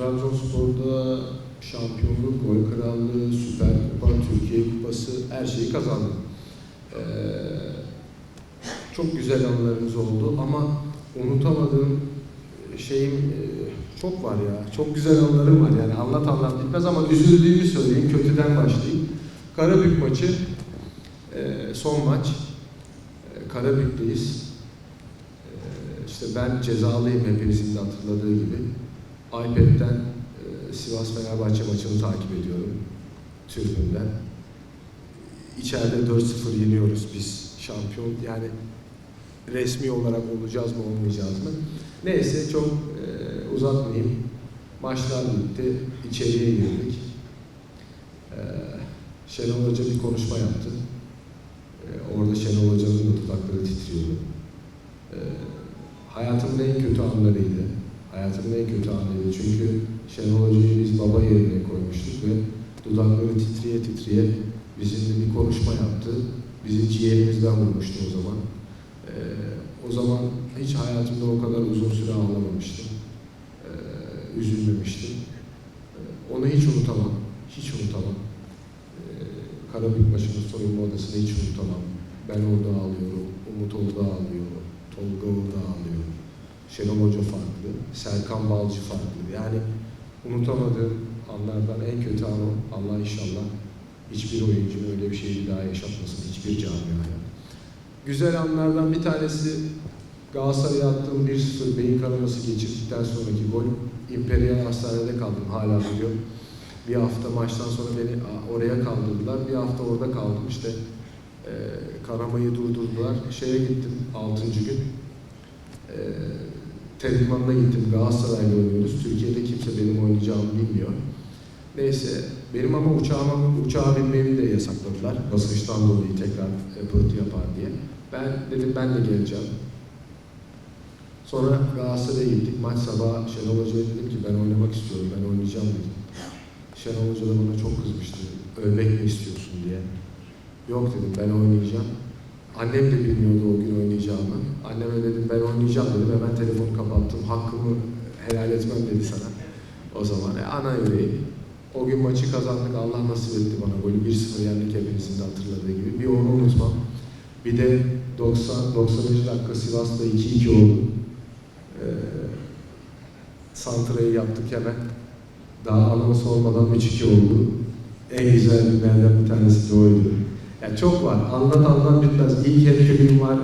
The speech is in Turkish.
Trabzonspor'da şampiyonluk, gol krallığı, süper kupa, Türkiye kupası her şeyi kazandım. Ee, çok güzel anılarımız oldu ama unutamadığım şeyim e, çok var ya. Çok güzel anılarım var yani anlat anlat bitmez ama üzüldüğümü söyleyeyim, kötüden başlayayım. Karabük maçı, e, son maç. E, Karabük'teyiz. E, işte ben cezalıyım hepinizin de hatırladığı gibi. iPad'den e, Sivas Fenerbahçe maçını takip ediyorum. Tribünden. İçeride 4-0 yeniyoruz biz. Şampiyon yani resmi olarak olacağız mı olmayacağız mı? Neyse çok e, uzatmayayım. Maçlar bitti. İçeriye girdik. E, Şenol Hoca bir konuşma yaptı. E, orada Şenol Hoca'nın da dudakları titriyordu. E, hayatımın en kötü anlarıydı. Hayatımın en kötü anıydı. Çünkü Şenol Hoca'yı biz baba yerine koymuştuk ve dudakları titriye titriye bizimle bir konuşma yaptı. Bizi ciğerimizden vurmuştu o zaman. Ee, o zaman hiç hayatımda o kadar uzun süre ağlamamıştım. Ee, üzülmemiştim. Ee, onu hiç unutamam. Hiç unutamam. Ee, Karabük maçının soyunma odasını hiç unutamam. Ben orada ağlıyorum. Umut orada ağlıyor. Tolga orada ağlıyor. Şenol Hoca farklı. Serkan Balcı farklı. Yani unutamadığım anlardan en kötü anı Allah inşallah hiçbir oyuncunun öyle bir şeyi daha yaşatmasın. Hiçbir camiaya. Güzel anlardan bir tanesi Galatasaray'a attığım 1-0 beyin kanaması geçirdikten sonraki gol. İmperial Hastane'de kaldım hala biliyorum. Bir hafta maçtan sonra beni oraya kaldırdılar. Bir hafta orada kaldım işte. E, kanamayı durdurdular. Şeye gittim 6. gün. E, Terliman'da gittim. Galatasaray'la oynuyoruz. Türkiye'de kimse benim oynayacağımı bilmiyor. Neyse benim ama uçağıma, uçağa binmemi de yasakladılar. Basınçtan dolayı tekrar e, pıhtı yapar diye. Ben dedim ben de geleceğim. Sonra Galatasaray'a gittik. Maç sabahı Şenol Hoca'ya dedim ki ben oynamak istiyorum, ben oynayacağım dedim. Şenol Hoca da bana çok kızmıştı. Ölmek mi istiyorsun diye. Yok dedim ben oynayacağım. Annem de bilmiyordu o gün oynayacağımı. Anneme dedim ben oynayacağım dedim. Hemen telefonu kapattım. Hakkımı helal etmem dedi sana. O zaman e, ana yüreği. O gün maçı kazandık. Allah nasip etti bana. Golü 1-0 yendik hepinizin de hatırladığı gibi. Bir onu unutmam. Bir de 90 90. dakika Sivas'ta 2-2 oldu. Ee, Santra'yı yaptık hemen. Daha anons olmadan 3-2 oldu. En güzel günlerden bir tanesi de oydu. Yani çok var. Anlat anlat bitmez. İlk hedefim var.